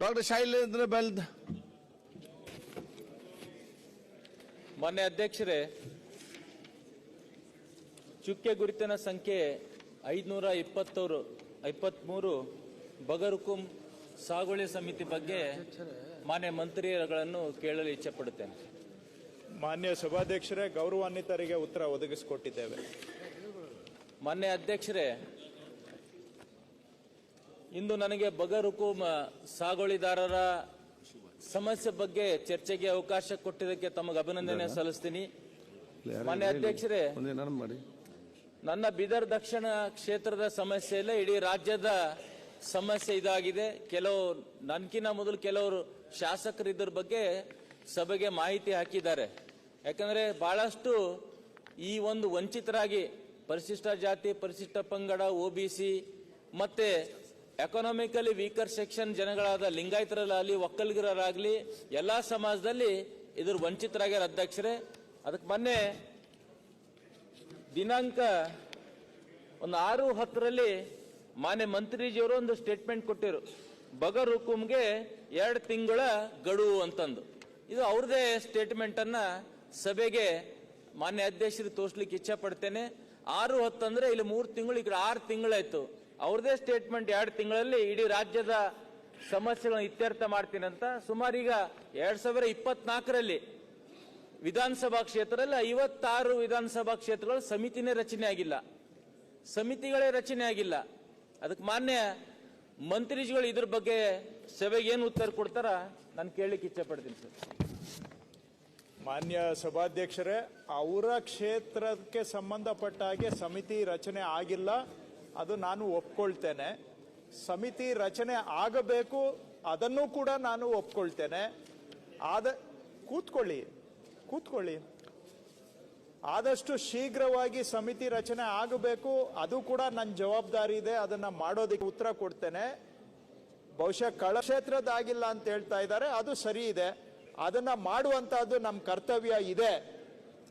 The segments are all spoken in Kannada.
ಡಾಕ್ಟರ್ ಶೈಲೇಂದ್ರ ಬೆಲ್ದ್. ಮಾನ್ಯ ಅಧ್ಯಕ್ಷರೇ ಚುಕ್ಕೆ ಗುರುತಿನ ಸಂಖ್ಯೆ ಐದುನೂರ ಇಪ್ಪತ್ತೂರು ಇಪ್ಪತ್ತ್ಮೂರು ಬಗರುಕುಂ ಸಾಗುವಳಿ ಸಮಿತಿ ಬಗ್ಗೆ ಮಾನ್ಯ ಮಂತ್ರಿಗಳನ್ನು ಕೇಳಲು ಇಚ್ಛೆ ಪಡುತ್ತೇನೆ ಮಾನ್ಯ ಸಭಾಧ್ಯಕ್ಷರೇ ಗೌರವಾನ್ವಿತರಿಗೆ ಉತ್ತರ ಒದಗಿಸಿಕೊಟ್ಟಿದ್ದೇವೆ. ಮಾನ್ಯ ಅಧ್ಯಕ್ಷರೇ ಇಂದು ನನಗೆ ಬಗರುಕುಂ ಸಾಗುವಳಿದಾರರ ಸಮಸ್ಯೆ ಬಗ್ಗೆ ಚರ್ಚೆಗೆ ಅವಕಾಶ ಕೊಟ್ಟಿದ್ದಕ್ಕೆ ತಮಗೆ ಅಭಿನಂದನೆ ಸಲ್ಲಿಸ್ತೀನಿ. ಮಾನ್ಯ ಅಧ್ಯಕ್ಷರೇ ನನ್ನ ಬೀದರ್ ದಕ್ಷಿಣ ಕ್ಷೇತ್ರದ ಸಮಸ್ಯೆ ಇಲ್ಲ ಇಡೀ ರಾಜ್ಯದ ಸಮಸ್ಯೆ ಇದಾಗಿದೆ. ಕೆಲವು ನನ್ಕಿನ ಮೊದಲು ಕೆಲವರು ಶಾಸಕರು ಇದ್ರ ಬಗ್ಗೆ ಸಭೆಗೆ ಮಾಹಿತಿ ಹಾಕಿದ್ದಾರೆ. ಯಾಕಂದ್ರೆ ಬಹಳಷ್ಟು ಈ ಒಂದು ವಂಚಿತರಾಗಿ ಪರಿಶಿಷ್ಟ ಜಾತಿ ಪರಿಶಿಷ್ಟ ಪಂಗಡ ಒಬಿಸಿ ಮತ್ತೆ ಎಕನಾಮಿಕಲಿ ವೀಕರ್ ಸೆಕ್ಷನ್ ಜನಗಳಾದ ಲಿಂಗಾಯತರಲ್ಲಾಗಲಿ ಒಕ್ಕಲಿಗರಾಗಲಿ ಎಲ್ಲಾ ಸಮಾಜದಲ್ಲಿ ಇದ್ರ ವಂಚಿತರಾಗ್ಯಾರ ಅಧ್ಯಕ್ಷರೇ. ಅದಕ್ಕೆ ಮೊನ್ನೆ ದಿನಾಂಕ ಒಂದು ಆರು ಹತ್ತರಲ್ಲಿ ಮಾನ್ಯ ಮಂತ್ರಿಜಿಯವರು ಒಂದು ಸ್ಟೇಟ್ಮೆಂಟ್ ಕೊಟ್ಟಿರು. ಬಗರ್ ಹುಕುಮ್ಗೆ ಎರಡು ತಿಂಗಳ ಗಡುವು ಅಂತಂದು. ಇದು ಅವ್ರದೇ ಸ್ಟೇಟ್ಮೆಂಟ್ ಅನ್ನ ಸಭೆಗೆ ಮಾನ್ಯ ಅಧ್ಯಕ್ಷರಿಗೆ ತೋರಿಸ್ಲಿಕ್ಕೆ ಇಚ್ಛೆ ಪಡ್ತೇನೆ. ಆರು ಹತ್ತಂದ್ರೆ ಇಲ್ಲಿ ಮೂರು ತಿಂಗಳು, ಈ ಕಡೆ ಆರು ತಿಂಗಳಾಯ್ತು. ಅವ್ರದೇ ಸ್ಟೇಟ್ಮೆಂಟ್ ಎರಡು ತಿಂಗಳಲ್ಲಿ ಇಡೀ ರಾಜ್ಯದ ಸಮಸ್ಯೆಗಳನ್ನು ಇತ್ಯರ್ಥ ಮಾಡ್ತೀನಿ ಅಂತ ಸುಮಾರು ಈಗ ಎರಡ್ ಸಾವಿರ ಇಪ್ಪತ್ನಾಲ್ಕರಲ್ಲಿ ವಿಧಾನಸಭಾ ಕ್ಷೇತ್ರದಲ್ಲಿ ಐವತ್ತಾರು ವಿಧಾನಸಭಾ ಕ್ಷೇತ್ರಗಳು ಸಮಿತಿನೇ ರಚನೆ ಆಗಿಲ್ಲ. ಸಮಿತಿಗಳೇ ರಚನೆ ಆಗಿಲ್ಲ. ಅದಕ್ಕೆ ಮಾನ್ಯ ಮಂತ್ರಿಗಳು ಇದ್ರ ಬಗ್ಗೆ ಸಭೆಗೆ ಏನು ಉತ್ತರ ಕೊಡ್ತಾರ ನಾನು ಕೇಳಲಿಕ್ಕೆ ಇಚ್ಛೆ ಪಡ್ತೀನಿ ಸರ್. ಮಾನ್ಯ ಸಭಾಧ್ಯಕ್ಷರೇ, ಅವರ ಕ್ಷೇತ್ರಕ್ಕೆ ಸಂಬಂಧಪಟ್ಟ ಹಾಗೆ ಸಮಿತಿ ರಚನೆ ಆಗಿಲ್ಲ. ಅದು ನಾನು ಒಪ್ಕೊಳ್ತೇನೆ. ಸಮಿತಿ ರಚನೆ ಆಗಬೇಕು, ಅದನ್ನು ಕೂಡ ನಾನು ಒಪ್ಕೊಳ್ತೇನೆ. ಆದ, ಕೂತ್ಕೊಳ್ಳಿ ಕೂತ್ಕೊಳ್ಳಿ. ಆದಷ್ಟು ಶೀಘ್ರವಾಗಿ ಸಮಿತಿ ರಚನೆ ಆಗಬೇಕು, ಅದು ಕೂಡ ನನ್ನ ಜವಾಬ್ದಾರಿ ಇದೆ, ಅದನ್ನ ಮಾಡೋದಕ್ಕೆ ಉತ್ತರ ಕೊಡ್ತೇನೆ. ಬಹುಶಃ ಕಳ ಕ್ಷೇತ್ರದಾಗಿಲ್ಲ ಅಂತ ಹೇಳ್ತಾ ಇದ್ದಾರೆ, ಅದು ಸರಿ ಇದೆ. ಅದನ್ನ ಮಾಡುವಂತಹದ್ದು ನಮ್ಮ ಕರ್ತವ್ಯ ಇದೆ.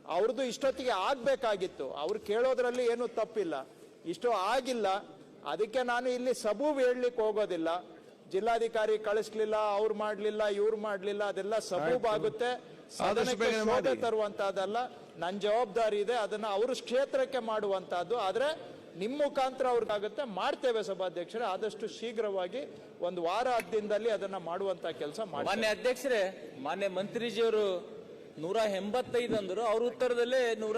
ಅವ್ರದ್ದು ಇಷ್ಟೊತ್ತಿಗೆ ಆಗ್ಬೇಕಾಗಿತ್ತು. ಅವ್ರು ಕೇಳೋದ್ರಲ್ಲಿ ಏನು ತಪ್ಪಿಲ್ಲ. ಇಷ್ಟು ಆಗಿಲ್ಲ. ಅದಕ್ಕೆ ನಾನು ಇಲ್ಲಿ ಸಬೂಬ್ ಹೇಳಲಿಕ್ಕೆ ಹೋಗೋದಿಲ್ಲ. ಜಿಲ್ಲಾಧಿಕಾರಿ ಕಳಿಸ್ಲಿಲ್ಲ ಅವ್ರು ಮಾಡ್ಲಿಲ್ಲ ಇವ್ರು ಮಾಡ್ಲಿಲ್ಲ ಅದೆಲ್ಲ ಸಬೂಬ್ ಆಗುತ್ತೆ. ಸಾಧನೆ. ತರುವಂತಹದ್ದಲ್ಲ. ನನ್ನ ಜವಾಬ್ದಾರಿ ಇದೆ ಅದನ್ನ ಅವ್ರ ಕ್ಷೇತ್ರಕ್ಕೆ ಮಾಡುವಂತಹದ್ದು. ಆದ್ರೆ ನಿಮ್ಮ ಮುಖಾಂತರ ಅವ್ರಿಗಾಗುತ್ತೆ. ಮಾಡ್ತೇವೆ ಸಭಾಧ್ಯಕ್ಷರೇ ಆದಷ್ಟು ಶೀಘ್ರವಾಗಿ ಒಂದು ವಾರ ಹದ್ದಿನಲ್ಲಿ ದಿನದಲ್ಲಿ ಅದನ್ನ ಮಾಡುವಂತ ಕೆಲಸ ಮಾಡಿ ಮಾನ್ಯ ಅಧ್ಯಕ್ಷರೇ ಮಾನ್ಯ ಮಂತ್ರಿಜಿಯವರು ನೂರ ಎಂಬತ್ತೈದು ಅಂದ್ರು ಅವ್ರ ಉತ್ತರದಲ್ಲೇ ನೂರ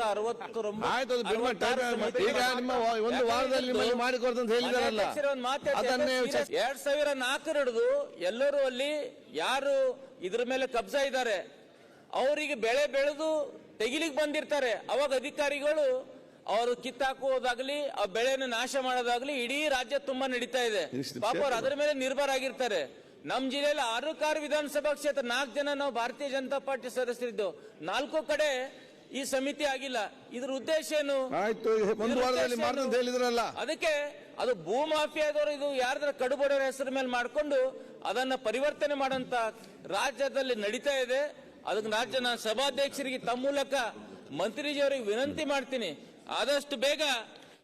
ಆಯ್ತು ಅದು ಬಿಡುವ time ಈಗ ನಿಮ್ಮ ಒಂದು ವಾರದಲ್ಲಿ ನಿಮ್ಮಲ್ಲಿ ಮಾಡಿಕೊಡ್ತು ಅಂತ ಹೇಳಿದಾರಲ್ಲ. ಅದನ್ನೇ ಚರ್ಚೆ- ಎರಡ್ ಸಾವಿರ ನಾಲ್ಕರ ಹಿಡಿದು ಎಲ್ಲರೂ ಅಲ್ಲಿ ಯಾರು ಇದ್ರ ಮೇಲೆ ಕಬ್ಜಾ ಇದ್ದಾರೆ. ಅವರಿಗೆ ಬೆಳೆ ಬೆಳೆದು ತೆಗಿಲಿಕ್ಕೆ ಬಂದಿರ್ತಾರೆ. ಅವಾಗ ಅಧಿಕಾರಿಗಳು ಅವರು ಕಿತ್ತಾಕುವುದಾಗ್ಲಿ ಆ ಬೆಳೆನ ನಾಶ ಮಾಡೋದಾಗ್ಲಿ ಇಡೀ ರಾಜ್ಯ ತುಂಬಾ ನಡೀತಾ ಇದೆ. ಪಾಪ ಅವ್ರು ಅದ್ರ ಮೇಲೆ ನಿರ್ಭರ ಆಗಿರ್ತಾರೆ. ನಮ್ ಜಿಲ್ಲೆಯಲ್ಲಿ ಆರು ಕಾರ್ ವಿಧಾನಸಭಾ ಕ್ಷೇತ್ರ ನಾಲ್ಕು ಜನ ನಾವು ಭಾರತೀಯ ಜನತಾ ಪಾರ್ಟಿ ಸದಸ್ಯರಿದ್ದು. ನಾಲ್ಕು ಕಡೆ ಈ ಸಮಿತಿ ಆಗಿಲ್ಲ. ಇದ್ರ ಉದ್ದೇಶ ಏನು? ಹೇಳಿದ್ರಲ್ಲ. ಅದಕ್ಕೆ ಅದು ಭೂ ಮಾಫಿಯಾದವರು ಇದು ಯಾರ್ದಾರ ಕಡುಬಡವರ ಹೆಸರು ಮೇಲೆ ಮಾಡಿಕೊಂಡು ಅದನ್ನ ಪರಿವರ್ತನೆ ಮಾಡಂತ ರಾಜ್ಯದಲ್ಲಿ ನಡೀತಾ ಇದೆ. ಅದಕ್ಕೆ ರಾಜ್ಯ ನಾನು ಸಭಾಧ್ಯಕ್ಷರಿಗೆ ತಮ್ಮ ಮೂಲಕ ಮಂತ್ರಿಜಿಯವರಿಗೆ ವಿನಂತಿ ಮಾಡ್ತೀನಿ. ಆದಷ್ಟು ಬೇಗ